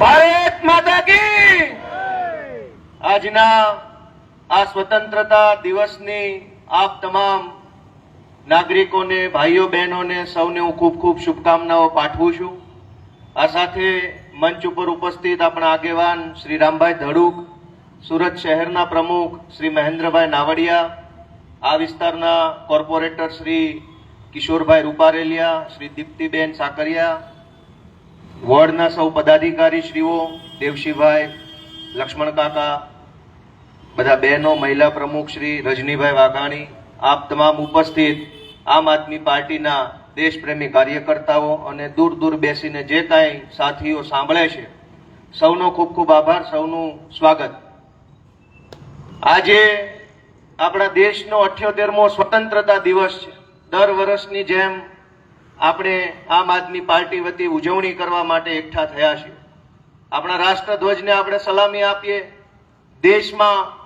ભારત માતા કી! આજના આ સ્વતંત્રતા દિવસની આપ તમામ નાગરિકોને, ભાઈઓ, બહેનોને સૌને હું ખૂબ ખૂબ શુભકામનાઓ પાઠવું છું. આ સાથે મંચ ઉપર ઉપસ્થિત આપણા આગેવાન શ્રી રામભાઈ ધડુક, સુરત શહેરના પ્રમુખ શ્રી મહેન્દ્રભાઈ નાવડિયા, આ વિસ્તારના કોર્પોરેટર શ્રી કિશોરભાઈ રૂપારેલિયા, શ્રી દીપ્તિબેન સાકરિયા વોર્ડના સૌ પદાધિકારી શ્રીઓ, દેવશીભાઈ, લક્ષ્મણ કાકા, બધા બહેનો, મહિલા પ્રમુખ શ્રી રજનીભાઈ વાઘાણી, આપ તમામ ઉપસ્થિત આમ આદમી પાર્ટીના દેશપ્રેમી કાર્યકર્તાઓ અને દૂર દૂર બેસીને જે કાંઈ સાથીઓ સાંભળે છે, સૌનો ખૂબ ખૂબ આભાર, સૌનું સ્વાગત. આજે આપણા દેશનો અઠ્યોતેરમો સ્વતંત્રતા દિવસ છે. દર વર્ષની જેમ આપણે આમ આદમી પાર્ટી વતી ઉજવણી કરવા માટે એકઠા થયા છીએ. આપણા રાષ્ટ્રધ્વજને આપણે સલામી આપીએ. દેશમાં,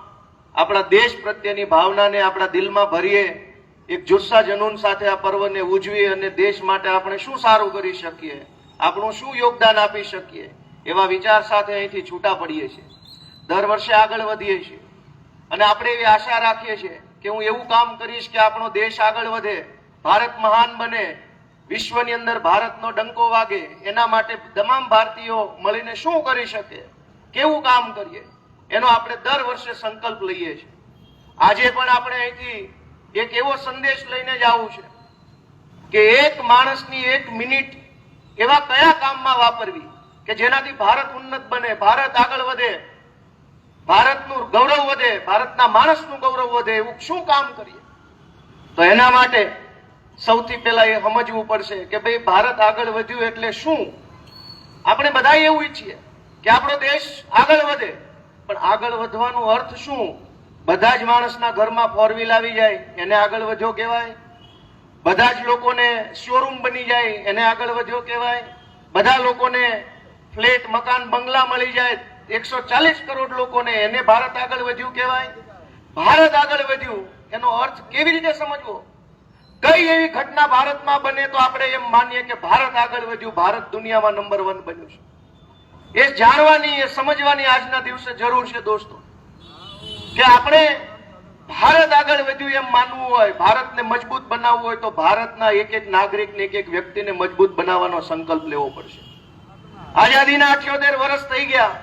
આપણા દેશ પ્રત્યેની ભાવનાને આપણા દિલમાં ભરીએ. એક જુસ્સા જનૂન સાથે આ પર્વને ઉજવીએ અને દેશ માટે આપણે શું સારું કરી શકીએ? આપણું શું યોગદાન આપી શકીએ? એવા વિચાર સાથે અહીંથી છૂટા પડીએ છીએ. દર વર્ષે આગળ વધીએ છીએ. અને આપણે એવી આશા રાખીએ છીએ કે હું એવું કામ કરીશ કે આપણો દેશ આગળ વધે. ભારત મહાન બને. વિશ્વની અંદર ભારતનો ડંકો વાગે, એના માટે તમામ ભારતીયો મળીને શું કરી શકે? કેવું કામ કરીએ? એનો આપણે દર વર્ષે સંકલ્પ લઈએ છીએ. આજે પણ આપણે અહીંથી એક એવો સંદેશ લઈને જ આવું છે કે એક માણસની એક મિનિટ એવા કયા કામમાં વાપરવી કે જેનાથી ભારત ઉન્નત બને, ભારત આગળ વધે, ભારતનું ગૌરવ વધે, ભારતના માણસનું ગૌરવ વધે, એવું શું કામ કરીએ? તો એના માટે સૌથી પહેલા એ સમજવું પડશે કે ભાઈ ભારત આગળ વધ્યું એટલે શું? આપણે બધા એવું ઈચ્છીએ કે આપણો દેશ આગળ વધે. પણ આગળ વધવાનો અર્થ શું? બધા જ માણસના ઘરમાં ફોર વ્હીલ આવી જાય, એને આગળ વધ્યો કહેવાય. બધા જ લોકોને શોરૂમ બની જાય, એને આગળ વધ્યો કહેવાય. બધા લોકોને ફ્લેટ, મકાન, બંગલા મળી જાય. એકસો ચાલીસ કરોડ લોકોને એને ભારત આગળ વધ્યું કહેવાય. ભારત આગળ વધ્યું, એનો અર્થ કેવી રીતે સમજવો? કઈ એવી ઘટના ભારતમાં બને તો આપણે એમ માનીએ કે ભારત આગળ વધ્યું, ભારત દુનિયામાં નંબર વન બન્યું છે. એ જાણવાની, એ સમજવાની આજના દિવસે જરૂર છે દોસ્તો, કે આપણે ભારત આગળ વધ્યું એમ માનવું હોય, ભારતને મજબૂત બનાવવું હોય તો ભારતના એક એક નાગરિકને, એક એક વ્યક્તિને મજબૂત બનાવવાનો સંકલ્પ લેવો પડશે. આઝાદીના અઠ્યોતેર વર્ષ થઈ ગયા.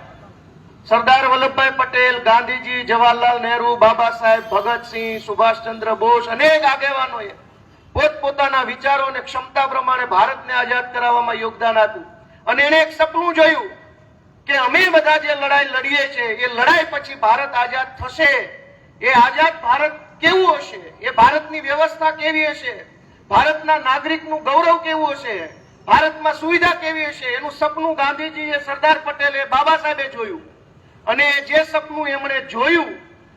સરદાર વલ્લભભાઈ પટેલ, ગાંધીજી, જવાહરલાલ નહેરુ, બાબા સાહેબ ભગતસિંહ, સુભાષચંદ્ર બોઝ અનેક આગેવાનોએ પોતપોતાના વિચારો અને ક્ષમતા પ્રમાણે ભારતને આઝાદ કરાવવામાં યોગદાન આપ્યું. અને એને એક સપનું જોયું કે અમે બધા જે લડાઈ લડીએ છીએ, એ લડાઈ પછી ભારત આઝાદ થશે. એ આઝાદ ભારત કેવું હશે? એ ભારતની વ્યવસ્થા કેવી હશે? ભારતના નાગરિકનું ગૌરવ કેવું હશે? ભારતમાં સુવિધા કેવી હશે? એનું સપનું ગાંધીજીએ સરદાર પટેલે બાબા સાહેબે જોયું. અને જે સપનું એમણે જોયું,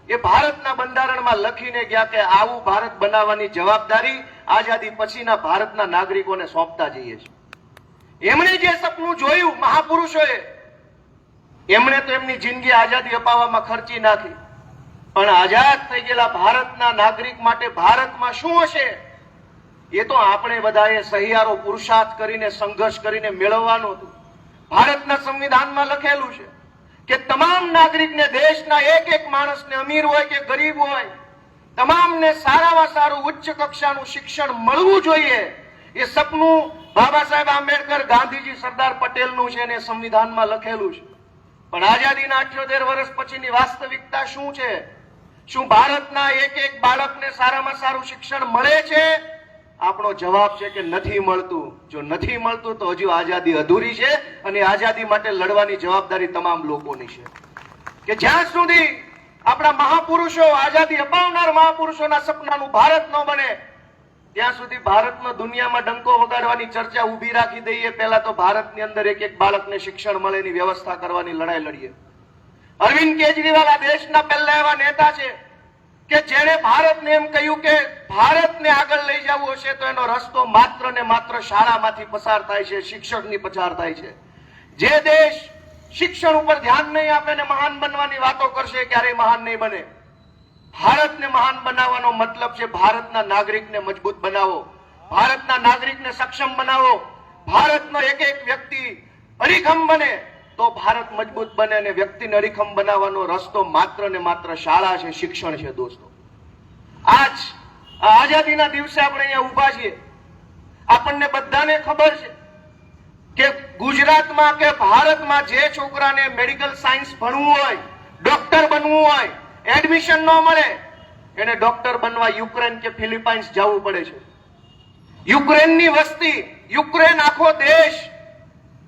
એ ભારતના બંધારણમાં લખીને ગયા કે આવું ભારત બનાવવાની જવાબદારી આઝાદી પછીના ભારતના નાગરિકોને સોંપતા જઈએ છીએ. એમણે જે સપનું જોયું મહાપુરુષોએ, એમણે તો એમની જિંદગી આઝાદી અપાવવામાં ખર્ચી નાખી. પણ આઝાદ થઈ ગયેલા ભારતના નાગરિક માટે ભારતમાં શું હશે? એ તો આપણે બધાએ સહિયારો પુરુષાર્થ કરીને, સંઘર્ષ કરીને મેળવવાનું હતું. ભારતના સંવિધાનમાં લખેલું છે કે તમામ નાગરિકને દેશના એક એક માણસને અમીર હોય કે ગરીબ હોય તમામને સારામાં સારું ઉચ્ચ કક્ષાનું શિક્ષણ મળવું જોઈએ. એ સપનું બાબા સાહેબ આંબેડકર ગાંધીજી સરદાર પટેલનું છે અને સંવિધાનમાં લખેલું છે. પણ આઝાદીના અઠ્યોતેર વર્ષ પછીની વાસ્તવિકતા શું છે? શું ભારતના એક એક બાળકને સારામાં સારું શિક્ષણ મળે છે? આપણો જવાબ છે કે નથી મળતું. જો નથી મળતું તો હજુ આઝાદી અધૂરી છે અને આઝાદી માટે લડવાની જવાબદારી તમામ લોકોની છે. કે જ્યાં સુધી આપણા મહાપુરુષો આઝાદી અપાવનાર મહાપુરુષોના સપનાનું ભારત ન બને. ત્યાં સુધી ભારતમાં દુનિયામાં ડંકો વગાડવાની ચર્ચા ઊભી રાખી દઈએ, પહેલા તો ભારતની અંદર એક એક બાળકને શિક્ષણ મળે, એની વ્યવસ્થા કરવાની લડાઈ લડીએ. અરવિંદ કેજરીવાલ આ દેશના પહેલા એવા નેતા છે કે જેણે ભારતને એમ કહ્યું કે ભારતને આગળ લઈ જવું હશે તો એનો રસ્તો માત્ર ને માત્ર શાળામાંથી પસાર થાય છે, શિક્ષકની પસાર થાય છે. જે દેશ શિક્ષણ ઉપર ધ્યાન નહીં આપે ને મહાન બનવાની વાતો કરશે, ક્યારેય મહાન નહીં બને. ભારતને મહાન બનાવવાનો મતલબ છે ભારતના નાગરિકને મજબૂત બનાવો. ભારતના નાગરિકને સક્ષમ બનાવો. ભારતનો એક એક વ્યક્તિ અરીખમ બને તો ભારત મજબૂત બને અને વ્યક્તિને અરીખમ બનાવવાનો રસ્તો માત્ર ને માત્ર શાળા છે, શિક્ષણ છે, દોસ્તો. આજ આઝાદીના દિવસે આપણે અહીંયા ઊભા છીએ. આપણને બધાને ખબર છે કે ગુજરાતમાં કે ભારતમાં જે છોકરાને મેડિકલ સાયન્સ ભણવું હોય ડોક્ટર બનવું હોય એડમિશન ન મળે, એને ડોક્ટર બનવા યુક્રેન કે ફિલિપાઇન્સ જવું પડે છે. યુક્રેનની વસ્તી, યુક્રેન આખો દેશ,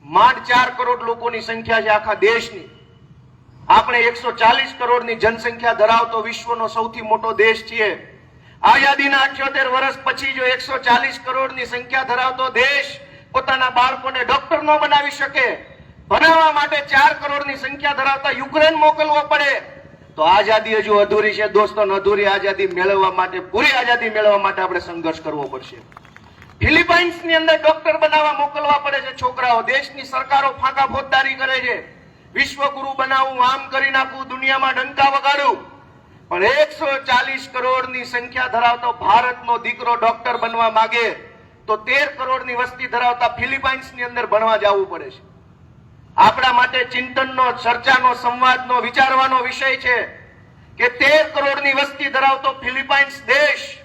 માંડ ચાર કરોડ લોકોની સંખ્યા છે આખા દેશની. આપણે એકસો ચાલીસ કરોડની જનસંખ્યા ધરાવતો વિશ્વનો સૌથી મોટો દેશ છીએ. આઝાદીના અઠ્યોતેર વર્ષ પછી જો એકસો ચાલીસ કરોડની સંખ્યા ધરાવતો દેશ પોતાના બાળકોને ડોક્ટર ન બનાવી શકે. ભણાવવા માટે ચાર કરોડની સંખ્યા ધરાવતા યુક્રેન મોકલવો પડે. તો આઝાદી હજુ અધૂરી છે દોસ્તો અધૂરી આઝાદી મેળવવા માટે, પૂરી આઝાદી મેળવવા માટે આપણે સંઘર્ષ કરવો પડશે. ફિલિપાઇન્સની અંદર ડોક્ટર બનાવવા મોકલવા પડે છે છોકરાઓ. દેશની સરકારો ફાંકા ફોજદારી કરે છે. વિશ્વગુરુ બનાવું, આમ કરી નાખું, દુનિયામાં ડંકા વગાડું. પણ એકસો ચાલીસ કરોડની સંખ્યા ધરાવતો ભારતનો દીકરો ડોક્ટર બનવા માંગે. તો તેર કરોડની વસ્તી ધરાવતા ફિલિપાઇન્સની અંદર ભણવા જવું પડે છે. આપણા માટે ચિંતનનો, ચર્ચાનો, સંવાદનો, વિચારવાનો વિષય છે કે તેર કરોડની વસ્તી ધરાવતો ફિલિપાઇન્સ દેશ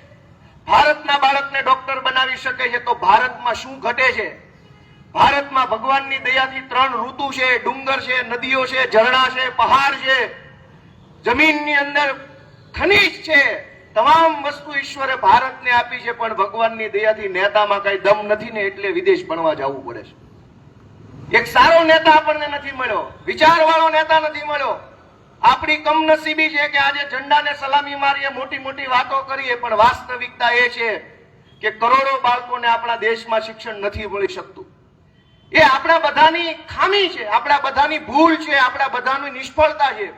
ભારતના બાળકને ડોક્ટર બનાવી શકે છે તો ભારતમાં શું ઘટે છે? ભારતમાં ભગવાનની દયાથી ત્રણ ઋતુ છે. ડુંગર છે, નદીઓ છે, ઝરણા છે, પહાડ છે. જમીનની અંદર ખનીજ છે. તમામ વસ્તુ ઈશ્વરે ભારતને આપી છે, પણ ભગવાનની દયાથી નેતામાં કઈ દમ નથી ને એટલે વિદેશ ભણવા જવું પડે છે. એક સારો નેતા આપણને નથી મળ્યો, વિચારવાળો નેતા નથી મળ્યો. આપણી કમનસીબી છે કે આજે ઝંડાને સલામી મારીએ, મોટી મોટી વાતો કરીએ, પણ વાસ્તવિકતા એ છે કે કરોડો બાળકોને આપણા દેશમાં શિક્ષણ નથી મળી શકતું. એ આપણા બધાની ખામી છે, આપણા બધાની ભૂલ છે, આપણા બધાની નિષ્ફળતા છે.